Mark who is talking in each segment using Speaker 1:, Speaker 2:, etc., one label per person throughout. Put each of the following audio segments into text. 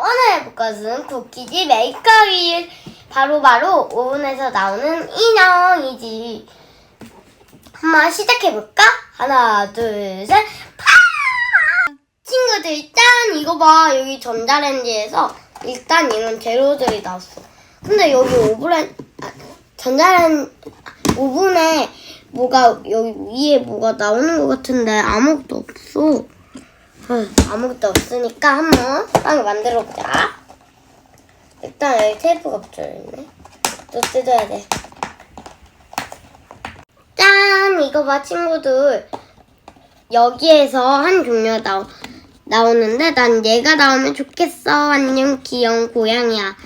Speaker 1: 오늘 해볼 것은 쿠키지 메이커일 바로바로 오븐에서 나오는 인형이지. 한번 시작해볼까? 하나, 둘, 셋, 파! 친구들, 짠! 이거 봐. 여기 전자레인지에서 일단 이런 재료들이 나왔어. 근데 여기 오븐에, 아, 전자레인, 오븐에 뭐가, 여기 위에 뭐가 나오는 것 같은데 아무것도 없어. 응, 아무것도 없으니까 한번 빵을 만들어 보자. 일단 여기 테이프가 붙여있네. 또 뜯어야 돼. 짠! 이거 봐, 친구들. 여기에서 한 종류가 나오, 나오는데 난 얘가 나오면 좋겠어. 완전 귀여운 고양이야.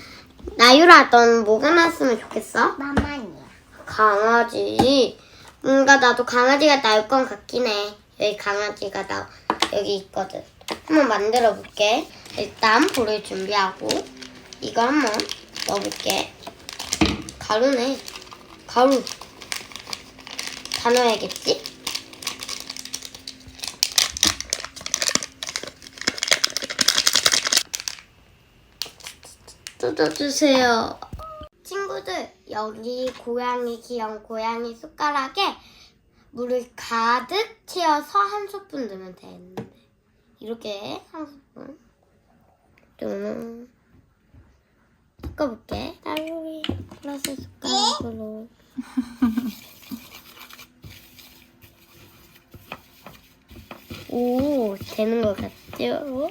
Speaker 1: 나유라, 넌 뭐가 나왔으면 좋겠어?
Speaker 2: 마마니야.
Speaker 1: 강아지. 뭔가 나도 강아지가 나올 건 같긴 해. 여기 강아지가 나 여기 있거든. 한번 만들어 볼게. 일단 볼을 준비하고 이거 한번 넣어볼게. 가루네. 가루. 다 넣어야겠지? 뜯어주세요. 친구들 여기 고양이 귀여운 고양이 숟가락에 물을 가득 채워서 한 스푼 넣으면 되는데 이렇게 한 스푼 좀 섞어볼게 딸기 플러스 숟가락으로 오 되는 것 같죠?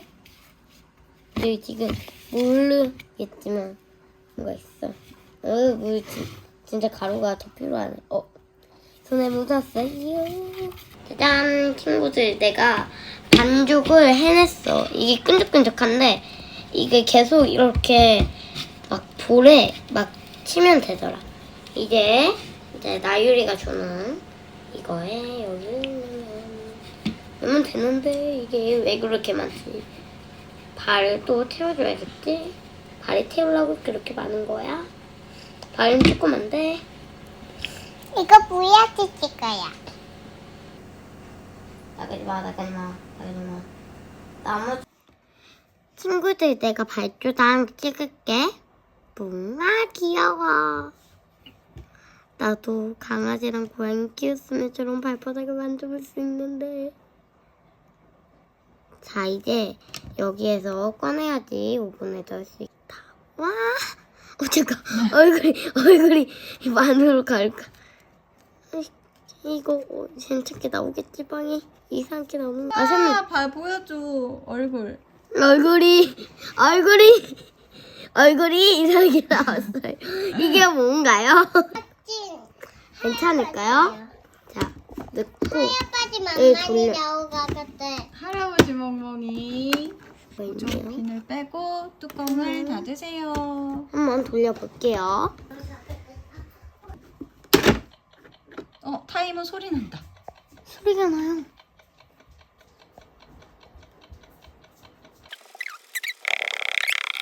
Speaker 1: 여기 지금 모르겠지만 뭐가 있어 어, 물 진- 진짜 가루가 더 필요하네. 어, 손에 묻었어요. 짜잔, 친구들, 내가 반죽을 해냈어. 이게 끈적끈적한데 이게 계속 이렇게 막 볼에 막 치면 되더라. 이제 이제 나유리가 주는 이거에 여기 넣으면 되는데 이게 왜 그렇게 많지? 발을 또 태워줘야겠지? 발에 태우려고 그렇게 많은 거야? 발은 조그만데
Speaker 2: 이거 뭐야 찍을 거야?
Speaker 1: 나가지 마 나가지 마 나가지 마. 나머지 친구들 내가 발조당 찍을게. 뭔가 귀여워. 나도 강아지랑 고양이 키웠으면 저런 발바닥을 만져볼 수 있는데. 자 이제 여기에서 꺼내야지. 오븐에 넣을 수 있다. 와! 어, 잠깐. 얼굴이 얼굴이 만으로 갈까 이거 어, 괜찮게 나오겠지 빵이 이상하게 나오는 거. 아 선물
Speaker 3: 아, 발 보여줘 얼굴.
Speaker 1: 얼굴이 얼굴이 얼굴이 이상하게 나왔어요. 이게 뭔가요?
Speaker 2: 찐.
Speaker 1: 괜찮을까요? 자 넣고
Speaker 2: 할아버지
Speaker 1: 예,
Speaker 2: 만만히
Speaker 1: 돌려.
Speaker 2: 같아.
Speaker 3: 할아버지 멍멍이.
Speaker 1: 뭐 있네요.
Speaker 3: 비늘 빼고 뚜껑을 닫으세요.
Speaker 1: 한번 돌려볼게요.
Speaker 3: 어 타이머 소리 난다.
Speaker 1: 소리가 나요.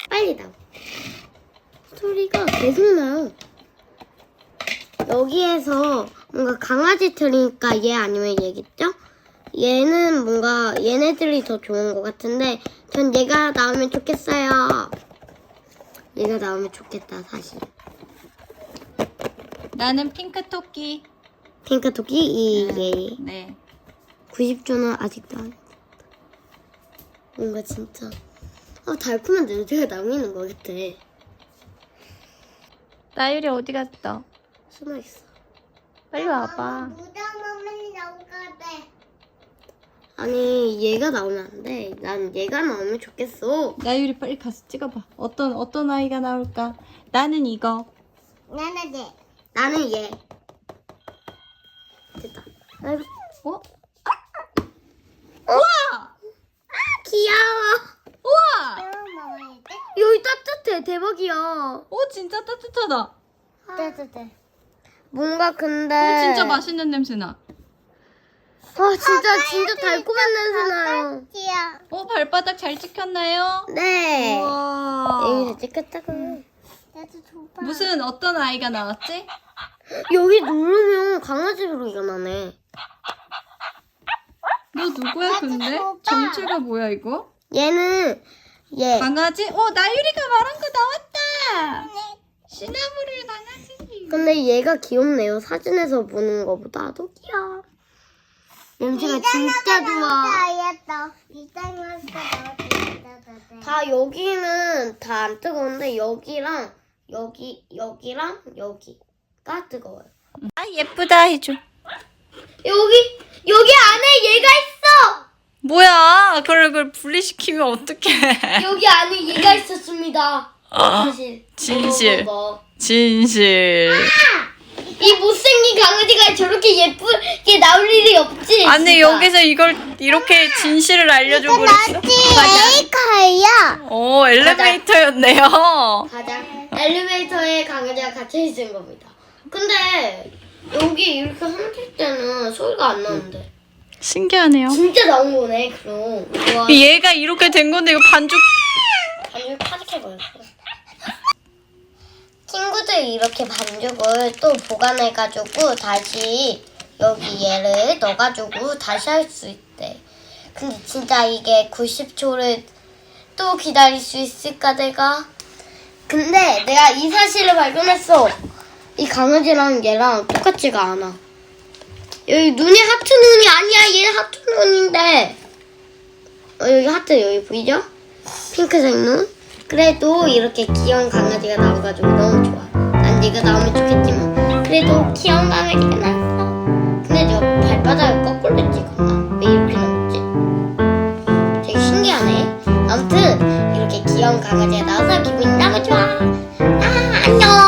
Speaker 1: 빨리 나와. 소리가 계속 나요. 여기에서 뭔가 강아지 틀이니까 얘 아니면 얘겠죠? 얘는 뭔가 얘네들이 더 좋은 것 같은데 전 얘가 나오면 좋겠어요. 얘가 나오면 좋겠다 사실.
Speaker 3: 나는 핑크 토끼.
Speaker 1: 핑크 토끼 이게
Speaker 3: 네.
Speaker 1: 90조는 아직도 안. 뭔가 진짜 아 달콤한 냄새가 남기는 것 같아.
Speaker 3: 나유리 어디 갔어?
Speaker 1: 숨어 있어.
Speaker 3: 빨리 와봐.
Speaker 2: 무당 만만히 나올 것 같아.
Speaker 1: 아니 얘가 나오면 안 돼. 난 얘가 나오면 좋겠어.
Speaker 3: 나유리 빨리 가서 찍어봐. 어떤 어떤 아이가 나올까? 나는 이거.
Speaker 2: 나는 돼.
Speaker 1: 나는 얘. 됐다. 아이고
Speaker 3: 어?
Speaker 1: 우와! 귀여워.
Speaker 3: 우와!
Speaker 2: 돼?
Speaker 1: 여기 따뜻해. 대박이야.
Speaker 3: 오 진짜 따뜻하다.
Speaker 2: 따뜻해.
Speaker 1: 뭔가 근데
Speaker 3: 오 진짜 맛있는 냄새 나.
Speaker 1: 와 진짜 진짜 달콤한 냄새 나요.
Speaker 2: 귀여워.
Speaker 3: 오 발바닥 잘 찍혔나요?
Speaker 1: 네.
Speaker 3: 우와.
Speaker 1: 여기서 찍혔다고.
Speaker 2: 나도 줘봐.
Speaker 3: 무슨 어떤 아이가 나왔지?
Speaker 1: 여기 누르면 강아지 소리가 나네.
Speaker 3: 너 누구야 근데? 정체가 뭐야 이거?
Speaker 1: 얘는 얘.
Speaker 3: 강아지? 어, 나유리가 말한 거 나왔다. 시나무를 강아지.
Speaker 1: 근데 얘가 귀엽네요. 사진에서 보는 것보다도 귀여워. 냄새가 진짜 좋아.
Speaker 2: 다
Speaker 1: 여기는 다 안 뜨거운데 여기랑 여기 여기랑 여기 가 뜨거워요.
Speaker 3: 아, 예쁘다 해줘.
Speaker 1: 여기 여기 안에 얘가 있어.
Speaker 3: 뭐야? 그걸 그걸 분리시키면 어떡해?
Speaker 1: 여기 안에 얘가 있었습니다. 사실.
Speaker 3: 진실.
Speaker 1: 뭐, 뭐, 뭐.
Speaker 3: 진실.
Speaker 1: 이 못생긴 강아지가 저렇게 예쁘게 나올 일이 없지.
Speaker 3: 아니
Speaker 1: 진짜.
Speaker 3: 여기서 이걸 이렇게 진실을 알려주고 그랬어?
Speaker 2: 에이카야.
Speaker 3: 오 엘리베이터였네요.
Speaker 1: 가자. 엘리베이터에 강아지가 갇혀 있는 겁니다. 근데 여기 이렇게 흔들 때는 소리가 안 나는데.
Speaker 3: 신기하네요.
Speaker 1: 진짜 나온 거네. 그럼. 우와.
Speaker 3: 얘가 이렇게 된 건데 이거 반죽
Speaker 1: 반죽 파직해버렸어. 친구들이 이렇게 반죽을 또 보관해가지고 다시 여기 얘를 넣어가지고 다시 할 수 있대. 근데 진짜 이게 90초를 또 기다릴 수 있을까 내가? 근데 내가 이 사실을 발견했어. 이 강아지랑 얘랑 똑같지가 않아. 여기 눈이 하트 눈이 아니야. 얘 하트 눈인데. 어, 여기 하트 여기 보이죠? 핑크색 눈? 그래도 이렇게 귀여운 강아지가 나와가지고 너무 좋아. 난 네가 나오면 좋겠지만 그래도 귀여운 강아지가 나왔어. 근데 저 발바닥을 거꾸로 찍었나? 왜 이렇게 나왔지? 되게 신기하네. 아무튼 이렇게 귀여운 강아지가 나와서 기분이 너무 좋아. 아 안녕.